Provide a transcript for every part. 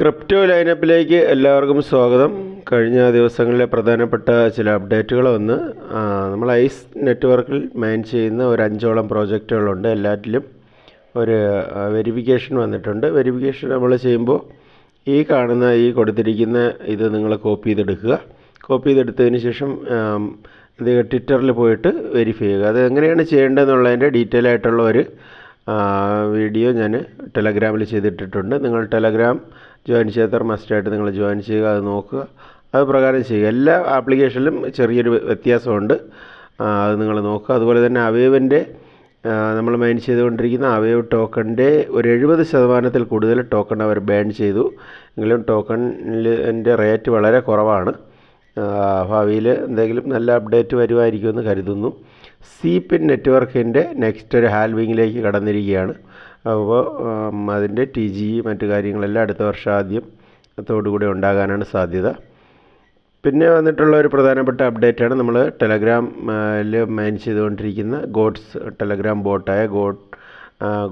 Crypto ലൈനപ്പിലേക്ക് എല്ലാവർക്കും സ്വാഗതം. കഴിഞ്ഞ ദിവസങ്ങളിലെ പ്രധാനപ്പെട്ട ചില അപ്ഡേറ്റുകൾ വന്ന് നമ്മൾ ഐസ് നെറ്റ്വർക്കിൽ മൈൻ ചെയ്യുന്ന ഒരു അഞ്ചോളം പ്രോജക്റ്റുകളുണ്ട് എല്ലാറ്റിലും. ഒരു വെരിഫിക്കേഷൻ വന്നിട്ടുണ്ട്. വെരിഫിക്കേഷൻ നമ്മൾ ചെയ്യുമ്പോൾ ഈ കാണുന്ന ഈ കൊടുത്തിരിക്കുന്ന ഇത് നിങ്ങൾ കോപ്പി ചെയ്തെടുക്കുക. കോപ്പി ചെയ്തെടുത്തതിന് ശേഷം ട്വിറ്ററിൽ പോയിട്ട് വെരിഫൈ ചെയ്യുക. അത് എങ്ങനെയാണ് ചെയ്യേണ്ടതെന്നുള്ളതിന്റെ ഡീറ്റെയിൽ ആയിട്ടുള്ള ഒരു വീഡിയോ ഞാൻ ടെലഗ്രാമിൽ ചെയ്തിട്ടിട്ടുണ്ട്. നിങ്ങൾ ടെലഗ്രാം ജോയിൻ ചെയ്യാത്തവർ മസ്റ്റായിട്ട് നിങ്ങൾ ജോയിൻ ചെയ്യുക അത് നോക്കുക. അത് പ്രകാരം ചെയ്യുക. എല്ലാ ആപ്ലിക്കേഷനിലും ചെറിയൊരു വ്യത്യാസമുണ്ട്. അത് നിങ്ങൾ നോക്കുക. അതുപോലെ തന്നെ അവയവന്റെ നമ്മൾ മൈൻ ചെയ്തുകൊണ്ടിരിക്കുന്ന അവയവ് ടോക്കണിന്റെ ഒരു എഴുപത് ശതമാനത്തിൽ കൂടുതൽ ടോക്കൺ അവർ ബാൻ ചെയ്തു. എങ്കിലും ടോക്കണിന്റെ റേറ്റ് വളരെ കുറവാണ്. ഭാവിയിൽ എന്തെങ്കിലും നല്ല അപ്ഡേറ്റ് വരുമായിരിക്കുമെന്ന് കരുതുന്നു. സി പിൻ നെറ്റ്വർക്കിന്റെ നെക്സ്റ്റ് ഒരു ഹാൽവിങ്ങിലേക്ക് കടന്നിരിക്കുകയാണ്. അപ്പോൾ അതിന്റെ ടി ജി മറ്റു കാര്യങ്ങളെല്ലാം അടുത്ത വർഷം ആദ്യം ത്തോടുകൂടി ഉണ്ടാകാനാണ് സാധ്യത. പിന്നെ വന്നിട്ടുള്ള ഒരു പ്രധാനപ്പെട്ട അപ്ഡേറ്റാണ് നമ്മൾ ടെലഗ്രാമിൽ മാനേജ് ചെയ്തുകൊണ്ടിരിക്കുന്ന ഗോഡ്സ് ടെലഗ്രാം ബോട്ടായ ഗോഡ്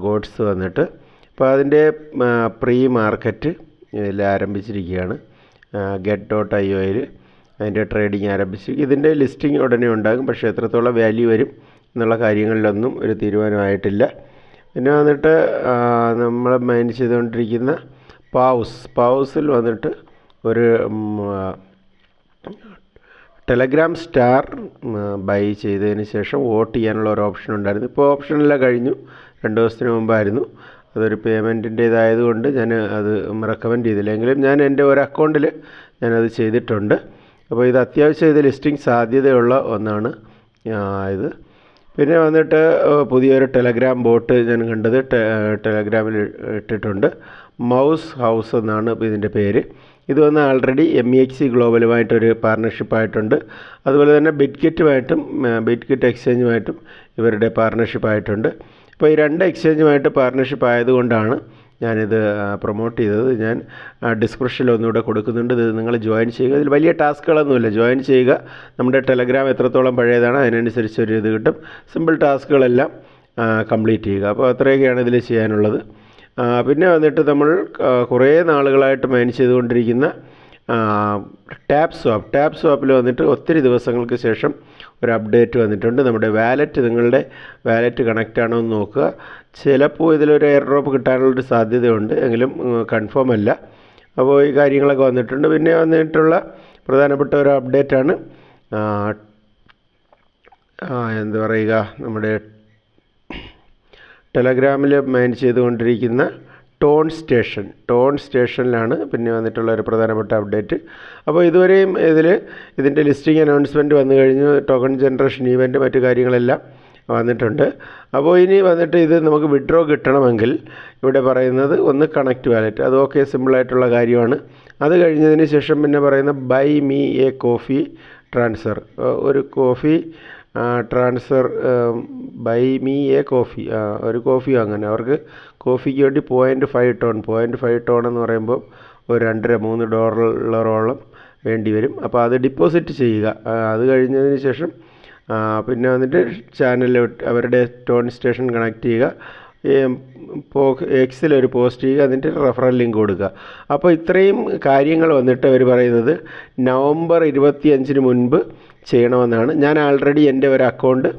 ഗോഡ്സ് വന്നിട്ട്. അപ്പോൾ അതിന്റെ പ്രീ മാർക്കറ്റ് ഇതിൽ ആരംഭിച്ചിരിക്കുകയാണ്. ഗെറ്റ് ഡോട്ട് ഐ ഒയിൽ അതിന്റെ ട്രേഡിംഗ് ആരംഭിച്ചു ഇതിന്റെ ലിസ്റ്റിംഗ് ഉടനെ ഉണ്ടാകും. പക്ഷേ എത്രത്തോളം വാല്യൂ വരും എന്നുള്ള കാര്യങ്ങളിലൊന്നും ഒരു തീരുമാനമായിട്ടില്ല. പിന്നെ വന്നിട്ട് നമ്മൾ മൈൻ ചെയ്തുകൊണ്ടിരിക്കുന്ന പാവ്സ്. പാവ്സിൽ വന്നിട്ട് ഒരു ടെലഗ്രാം സ്റ്റാർ ബൈ ചെയ്തതിന് ശേഷം വോട്ട് ചെയ്യാനുള്ള ഒരു ഓപ്ഷൻ ഉണ്ടായിരുന്നു. ഇപ്പോൾ ഓപ്ഷനെല്ലാം കഴിഞ്ഞു. രണ്ട് ദിവസത്തിന് മുമ്പായിരുന്നു. അതൊരു പേയ്മെന്റിന്റേതായതുകൊണ്ട് ഞാൻ അത് റെക്കമെൻഡ് ചെയ്തില്ല. എങ്കിലും ഞാൻ എന്റെ ഒരു അക്കൗണ്ടിൽ ഞാനത് ചെയ്തിട്ടുണ്ട്. അപ്പോൾ ഇത് അത്യാവശ്യം ഇത് ലിസ്റ്റിംഗ് സാധ്യതയുള്ള ഒന്നാണ് ഇത്. പിന്നെ വന്നിട്ട് പുതിയൊരു ടെലഗ്രാം ബോട്ട് ഞാൻ കണ്ടത് ടെലഗ്രാമിൽ ഇട്ടിട്ടുണ്ട്. മൗസ് ഹൗസ് എന്നാണ് ഇതിന്റെ പേര്. ഇത് വന്ന് already M E X C ഗ്ലോബലുമായിട്ടൊരു പാർട്ണർഷിപ്പായിട്ടുണ്ട്. അതുപോലെ തന്നെ ബിറ്റ്കിറ്റുമായിട്ടും ബിറ്റ്കിറ്റ് എക്സ്ചേഞ്ചുമായിട്ടും ഇവരുടെ പാർട്ണർഷിപ്പായിട്ടുണ്ട്. അപ്പോൾ ഈ രണ്ട് എക്സ്ചേഞ്ചുമായിട്ട് പാർട്ണർഷിപ്പ് ആയതുകൊണ്ടാണ് ഞാനിത് പ്രൊമോട്ട് ചെയ്തത്. ഞാൻ ഡിസ്ക്രിപ്ഷനിൽ ഒന്നുകൂടെ കൊടുക്കുന്നുണ്ട്. ഇത് നിങ്ങൾ ജോയിൻ ചെയ്യുക. ഇതിൽ വലിയ ടാസ്കുകളൊന്നുമില്ല ജോയിൻ ചെയ്യുക. നമ്മുടെ ടെലഗ്രാം എത്രത്തോളം പഴയതാണ് അതിനനുസരിച്ച് ഒരു ഇത് കിട്ടും. സിമ്പിൾ ടാസ്കുകളെല്ലാം കംപ്ലീറ്റ് ചെയ്യുക. അപ്പോൾ അത്രയൊക്കെയാണ് ഇതിൽ ചെയ്യാനുള്ളത്. പിന്നെ വന്നിട്ട് നമ്മൾ കുറേ നാളുകളായിട്ട് മൈൻ ചെയ്തുകൊണ്ടിരിക്കുന്ന ടാപ്പ് സ്വാപ്പ്. ടാപ്പ് സ്വാപ്പിൽ വന്നിട്ട് ഒത്തിരി ദിവസങ്ങൾക്ക് ശേഷം ഒരു അപ്ഡേറ്റ് വന്നിട്ടുണ്ട്. നമ്മുടെ വാലറ്റ് നിങ്ങളുടെ വാലറ്റ് കണക്റ്റ് ആണോ എന്ന് നോക്കുക. ചിലപ്പോൾ ഇതിലൊരു എയർ ഡ്രോപ്പ് കിട്ടാനുള്ളൊരു സാധ്യതയുണ്ട്. എങ്കിലും കൺഫേം അല്ല. അപ്പോൾ ഈ കാര്യങ്ങളൊക്കെ വന്നിട്ടുണ്ട്. പിന്നെ വന്നിട്ടുള്ള പ്രധാനപ്പെട്ട ഒരു അപ്ഡേറ്റാണ് എന്താ പറയുക. നമ്മുടെ ടെലഗ്രാമിൽ മെയിൻ ചെയ്തുകൊണ്ടിരിക്കുന്ന ടോൺ സ്റ്റേഷൻ. ടോൺ സ്റ്റേഷനിലാണ് പിന്നെ വന്നിട്ടുള്ള ഒരു പ്രധാനപ്പെട്ട അപ്ഡേറ്റ്. അപ്പോൾ ഇതുവരെയും ഇതിൽ ഇതിന്റെ ലിസ്റ്റിംഗ് അനൗൺസ്മെന്റ് വന്നു കഴിഞ്ഞു. ടോക്കൺ ജനറേഷൻ ഈവന്റ് മറ്റു കാര്യങ്ങളെല്ലാം വന്നിട്ടുണ്ട്. അപ്പോൾ ഇനി വന്നിട്ട് ഇത് നമുക്ക് വിഡ്രോ കിട്ടണമെങ്കിൽ ഇവിടെ പറയുന്നത് ഒന്ന് കണക്ട് വാലറ്റ്. അത് ഓക്കെ സിമ്പിളായിട്ടുള്ള കാര്യമാണ്. അത് കഴിഞ്ഞതിന് ശേഷം പിന്നെ പറയുന്ന buy me a coffee transfer. ഒരു coffee transfer buy me a coffee ഒരു കോഫി വാങ്ങാൻ അവർക്ക് കോഫിക്ക് വേണ്ടി point five TON point five TON എന്ന് പറയുമ്പോൾ ഒരു രണ്ടര മൂന്ന് ഡോളറോളം വേണ്ടി വരും. അപ്പോൾ അത് ഡിപ്പോസിറ്റ് ചെയ്യുക. അത് കഴിഞ്ഞതിന് ശേഷം പിന്നെ വന്നിട്ട് ചാനലിൽ അവരുടെ ടോൺ സ്റ്റേഷൻ കണക്ട് ചെയ്യുക. പോ എക്സിൽ ഒരു പോസ്റ്റ് ചെയ്യുക. അതിന്റെ റെഫറൽ ലിങ്ക് കൊടുക്കുക. അപ്പോൾ ഇത്രയും കാര്യങ്ങൾ വന്നിട്ട് അവർ പറയുന്നത് നവംബർ ഇരുപത്തിയഞ്ചിന് മുൻപ് ചെയ്യണമെന്നാണ്. ഞാൻ ആൾറെഡി എന്റെ ഒരു അക്കൗണ്ട്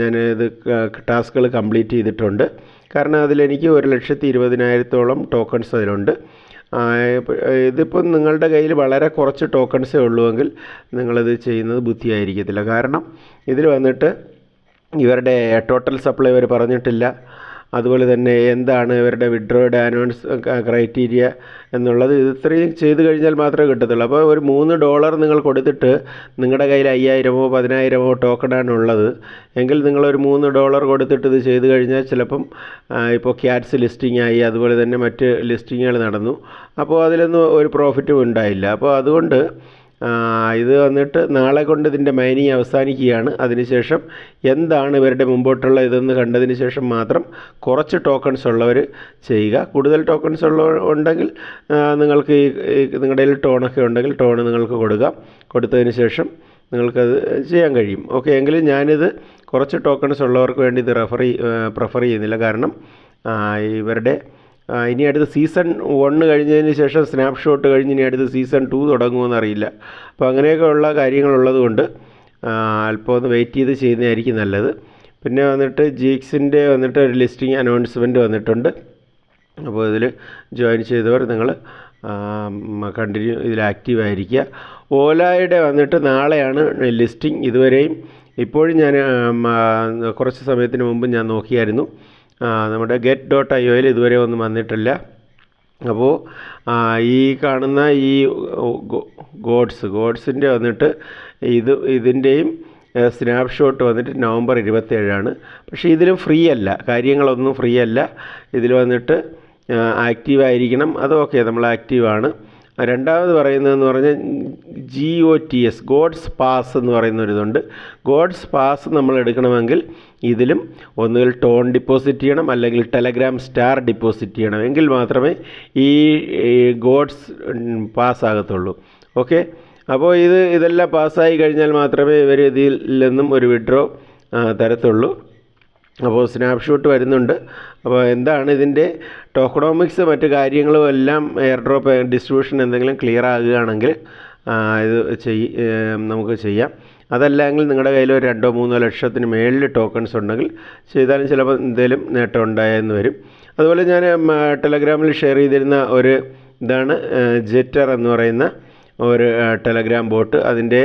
ഞാൻ ഇത് ടാസ്കുകൾ കംപ്ലീറ്റ് ചെയ്തിട്ടുണ്ട്. കാരണം അതിലെനിക്ക് ഒരു ലക്ഷത്തി ഇരുപതിനായിരത്തോളം ടോക്കൺസ് അതിലുണ്ട്. ഇതിപ്പം നിങ്ങളുടെ കയ്യിൽ വളരെ കുറച്ച് ടോക്കൺസേ ഉള്ളുവെങ്കിൽ നിങ്ങളത് ചെയ്യുന്നത് ബുദ്ധിയായിരിക്കത്തില്ല. കാരണം ഇതിൽ വന്നിട്ട് ഇവരുടെ ടോട്ടൽ സപ്ലൈ ഇവർ പറഞ്ഞിട്ടില്ല. അതുപോലെ തന്നെ എന്താണ് ഇവരുടെ വിഡ്രോയുടെ അനൗൺസ് ക്രൈറ്റീരിയ എന്നുള്ളത് ഇത് ഇത്രയും ചെയ്ത് കഴിഞ്ഞാൽ മാത്രമേ കിട്ടത്തുള്ളൂ. അപ്പോൾ ഒരു മൂന്ന് ഡോളർ നിങ്ങൾ കൊടുത്തിട്ട് നിങ്ങളുടെ കയ്യിൽ അയ്യായിരമോ പതിനായിരമോ ടോക്കണാണ് ഉള്ളത്. എങ്കിൽ നിങ്ങളൊരു മൂന്ന് ഡോളർ കൊടുത്തിട്ട് ഇത് ചെയ്ത് കഴിഞ്ഞാൽ ചിലപ്പം ഇപ്പോൾ ക്യാറ്റ്സ് ലിസ്റ്റിംഗ് ആയി അതുപോലെ തന്നെ മറ്റ് ലിസ്റ്റിങ്ങുകൾ നടന്നു. അപ്പോൾ അതിലൊന്നും ഒരു പ്രോഫിറ്റും ഉണ്ടായില്ല. അപ്പോൾ അതുകൊണ്ട് ഇത് വന്നിട്ട് നാളെ കൊണ്ട് ഇതിന്റെ മൈനിങ് അവസാനിക്കുകയാണ്. അതിനുശേഷം എന്താണ് ഇവരുടെ മുമ്പോട്ടുള്ള ഇതെന്ന് കണ്ടതിന് ശേഷം മാത്രം കുറച്ച് ടോക്കൺസ് ഉള്ളവർ ചെയ്യുക. കൂടുതൽ ടോക്കൺസ് ഉള്ള ഉണ്ടെങ്കിൽ നിങ്ങൾക്ക് ഈ നിങ്ങളുടെ കയ്യിൽ ടോണൊക്കെ ഉണ്ടെങ്കിൽ ടോൺ നിങ്ങൾക്ക് കൊടുക്കാം. കൊടുത്തതിന് ശേഷം നിങ്ങൾക്കത് ചെയ്യാൻ കഴിയും. ഓക്കെ എങ്കിലും ഞാനിത് കുറച്ച് ടോക്കൺസ് ഉള്ളവർക്ക് വേണ്ടി ഇത് റെഫർ പ്രിഫർ ചെയ്യുന്നില്ല. കാരണം ഇവരുടെ ഇനി അടുത്ത സീസൺ വണ്ണ് കഴിഞ്ഞതിന് ശേഷം സ്നാപ്ഷോട്ട് കഴിഞ്ഞ് ഇനി അടുത്ത സീസൺ ടു തുടങ്ങുമെന്ന് അറിയില്ല. അപ്പോൾ അങ്ങനെയൊക്കെയുള്ള കാര്യങ്ങളുള്ളത് കൊണ്ട് അല്പം ഒന്ന് വെയിറ്റ് ചെയ്ത് ചെയ്യുന്നതായിരിക്കും നല്ലത്. പിന്നെ വന്നിട്ട് ജീക്സിന്റെ വന്നിട്ട് ഒരു ലിസ്റ്റിംഗ് അനൗൺസ്മെന്റ് വന്നിട്ടുണ്ട്. അപ്പോൾ ഇതിൽ ജോയിൻ ചെയ്തവർ നിങ്ങൾ കണ്ടിന്യൂ ഇതിൽ ആക്റ്റീവ് ആയിരിക്കുക. ഓലായുടെ വന്നിട്ട് നാളെയാണ് ലിസ്റ്റിംഗ് ഇതുവരെയും ഇപ്പോഴും ഞാൻ കുറച്ച് സമയത്തിന് മുമ്പ് ഞാൻ നോക്കിയായിരുന്നു. നമ്മുടെ ഗെറ്റ് ഡോട്ട് ഐ ഒയിൽ ഇതുവരെ ഒന്നും വന്നിട്ടില്ല. അപ്പോൾ ഈ കാണുന്ന ഈ ഗോഡ്സ് ഗോഡ്സിന്റെ വന്നിട്ട് ഇത് ഇതിന്റെയും സ്നാപ്ഷോട്ട് വന്നിട്ട് നവംബർ ഇരുപത്തേഴാണ് പക്ഷേ ഇതിലും ഫ്രീ അല്ല കാര്യങ്ങളൊന്നും ഫ്രീ അല്ല ഇതിൽ വന്നിട്ട് ആക്റ്റീവായിരിക്കണം. അത് ഓക്കെ നമ്മൾ ആക്റ്റീവാണ്. രണ്ടാമത് പറയുന്നതെന്ന് പറഞ്ഞാൽ G O T S Gods pass എന്ന് പറയുന്ന ഒരിതുണ്ട് ഗോഡ്സ് പാസ് നമ്മൾ എടുക്കണമെങ്കിൽ ഇതിലും ഒന്നുകിൽ ടോൺ ഡിപ്പോസിറ്റ് ചെയ്യണം അല്ലെങ്കിൽ ടെലഗ്രാം സ്റ്റാർ ഡിപ്പോസിറ്റ് ചെയ്യണം. എങ്കിൽ മാത്രമേ ഈ ഗോഡ്സ് പാസ് ആകത്തുള്ളൂ. ഓക്കെ? അപ്പോൾ ഇത് ഇതെല്ലാം പാസ്സായി കഴിഞ്ഞാൽ മാത്രമേ ഇവർ ഇതിൽ നിന്നും ഒരു വിഡ്രോ തരത്തുള്ളൂ. അപ്പോൾ സ്നാപ്ഷോട്ട് വരുന്നുണ്ട്. അപ്പോൾ എന്താണ് ഇതിന്റെ ടോക്കണോമിക്സ് മറ്റ് കാര്യങ്ങളും എല്ലാം എയർ ഡ്രോപ്പ് ഡിസ്ട്രിബ്യൂഷൻ എന്തെങ്കിലും ക്ലിയർ ആകുകയാണെങ്കിൽ ഇത് ചെയ് നമുക്ക് ചെയ്യാം. അതല്ലെങ്കിൽ നിങ്ങളുടെ കയ്യിൽ ഒരു രണ്ടോ മൂന്നോ ലക്ഷത്തിന് മേളിൽ ടോക്കൺസ് ഉണ്ടെങ്കിൽ ചെയ്താലും ചിലപ്പോൾ എന്തെങ്കിലും നേട്ടം ഉണ്ടായെന്ന് വരും. അതുപോലെ ഞാൻ ടെലഗ്രാമിൽ ഷെയർ ചെയ്തിരുന്ന ഒരു ഇതാണ് ജെറ്റർ എന്ന് പറയുന്ന ഒരു ടെലഗ്രാം ബോട്ട്. അതിന്റെ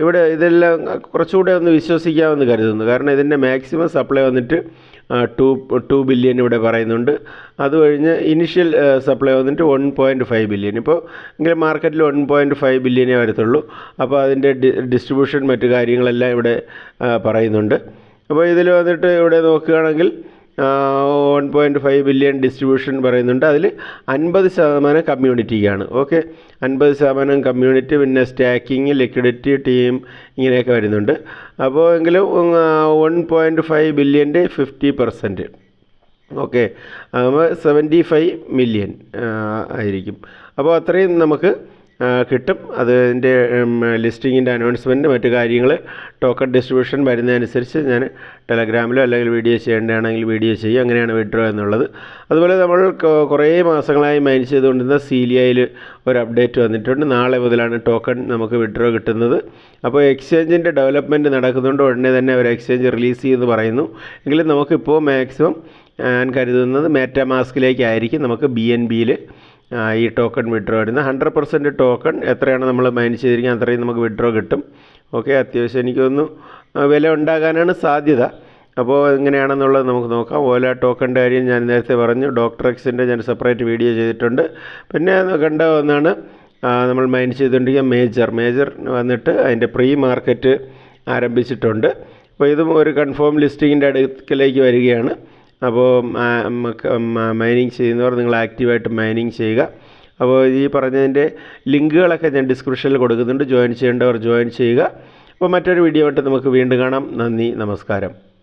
ഇവിടെ ഇതെല്ലാം കുറച്ചുകൂടെ ഒന്ന് വിശ്വസിക്കാമെന്ന് കരുതുന്നു. കാരണം ഇതിന്റെ മാക്സിമം സപ്ലൈ വന്നിട്ട് ടു ടു ബില്യൺ ഇവിടെ പറയുന്നുണ്ട്. അത് കഴിഞ്ഞ് ഇനിഷ്യൽ സപ്ലൈ വന്നിട്ട് വൺ പോയിന്റ് ഫൈവ് ബില്യൺ. ഇപ്പോൾ എങ്കിലും മാർക്കറ്റിൽ വൺ പോയിന്റ് ഫൈവ് ബില്യനേ വരത്തുള്ളൂ. അപ്പോൾ അതിന്റെ ഡിസ്ട്രിബ്യൂഷൻ മറ്റു കാര്യങ്ങളെല്ലാം ഇവിടെ പറയുന്നുണ്ട്. അപ്പോൾ ഇതിൽ വന്നിട്ട് ഇവിടെ നോക്കുകയാണെങ്കിൽ one point five billion distribution പറയുന്നുണ്ട്. അതിൽ അൻപത് ശതമാനം കമ്മ്യൂണിറ്റിക്കാണ്. ഓക്കെ അൻപത് ശതമാനം കമ്മ്യൂണിറ്റി പിന്നെ സ്റ്റാക്കിങ് ലിക്വിഡിറ്റി ടീം ഇങ്ങനെയൊക്കെ വരുന്നുണ്ട്. അപ്പോൾ എങ്കിലും വൺ പോയിന്റ് ഫൈവ് ബില്യന്റെ ഫിഫ്റ്റി പെർസെന്റ് ഓക്കെ അപ്പോൾ സെവന്റി ഫൈവ് മില്യൺ ആയിരിക്കും. അപ്പോൾ അത്രയും നമുക്ക് കിട്ടും. അതിന്റെ ലിസ്റ്റിങ്ങിന്റെ അനൗൺസ്മെന്റ് മറ്റു കാര്യങ്ങൾ ടോക്കൺ ഡിസ്ട്രിബ്യൂഷൻ വരുന്നതനുസരിച്ച് ഞാൻ ടെലഗ്രാമിലോ അല്ലെങ്കിൽ വീഡിയോ ചെയ്യേണ്ടതാണെങ്കിൽ വീഡിയോ ചെയ്യും. അങ്ങനെയാണ് വിഡ്രോ എന്നുള്ളത്. അതുപോലെ നമ്മൾ കുറേ മാസങ്ങളായി മൈൻ ചെയ്തുകൊണ്ടിരുന്ന സീലിയയിൽ ഒരു അപ്ഡേറ്റ് വന്നിട്ടുണ്ട്. നാളെ മുതലാണ് ടോക്കൺ നമുക്ക് വിഡ്രോ കിട്ടുന്നത്. അപ്പോൾ എക്സ്ചേഞ്ചിന്റെ ഡെവലപ്മെന്റ് നടക്കുന്നുണ്ട്. ഉടനെ തന്നെ അവർ എക്സ്ചേഞ്ച് റിലീസ് ചെയ്യുമെന്ന് പറയുന്നു. എങ്കിലും നമുക്കിപ്പോൾ മാക്സിമം ഞാൻ കരുതുന്നത് മേറ്റമാസ്കിലേക്കായിരിക്കും നമുക്ക് ബി എൻ ബിയിൽ ഈ ടോക്കൺ വിഡ്രോ ആയിരുന്നു ഹൺഡ്രഡ് പെർസെന്റ് ടോക്കൺ എത്രയാണ് നമ്മൾ മൈൻ ചെയ്തിരിക്കുന്നത്? അത്രയും നമുക്ക് വിഡ്രോ കിട്ടും. ഓക്കെ അത്യാവശ്യം എനിക്ക് തോന്നുന്നു വില ഉണ്ടാകാനാണ് സാധ്യത. അപ്പോൾ എങ്ങനെയാണെന്നുള്ളത് നമുക്ക് നോക്കാം. ഓല ടോക്കണിന്റെ കാര്യം ഞാൻ നേരത്തെ പറഞ്ഞു. ഡോക്ടർ എക്സിന്റെ ഞാൻ സെപ്പറേറ്റ് വീഡിയോ ചെയ്തിട്ടുണ്ട്. പിന്നെ കണ്ട ഒന്നാണ് നമ്മൾ മൈൻ ചെയ്തുകൊണ്ടിരിക്കുക മേജർ മേജർ വന്നിട്ട് അതിന്റെ പ്രീ മാർക്കറ്റ് ആരംഭിച്ചിട്ടുണ്ട്. അപ്പോൾ ഇതും ഒരു കൺഫേം ലിസ്റ്റിങ്ങിന്റെ അടുക്കലേക്ക് വരികയാണ്. അപ്പോൾ മൈനിങ് ചെയ്യുന്നവർ നിങ്ങൾ ആക്റ്റീവായിട്ട് മൈനിങ് ചെയ്യുക. അപ്പോൾ ഈ പറഞ്ഞതിന്റെ ലിങ്കുകളൊക്കെ ഞാൻ ഡിസ്ക്രിപ്ഷനിൽ കൊടുക്കുന്നുണ്ട്. ജോയിൻ ചെയ്യേണ്ടവർ ജോയിൻ ചെയ്യുക. അപ്പോൾ മറ്റൊരു വീഡിയോ ആയിട്ട് നമുക്ക് വീണ്ടും കാണാം. നന്ദി നമസ്കാരം.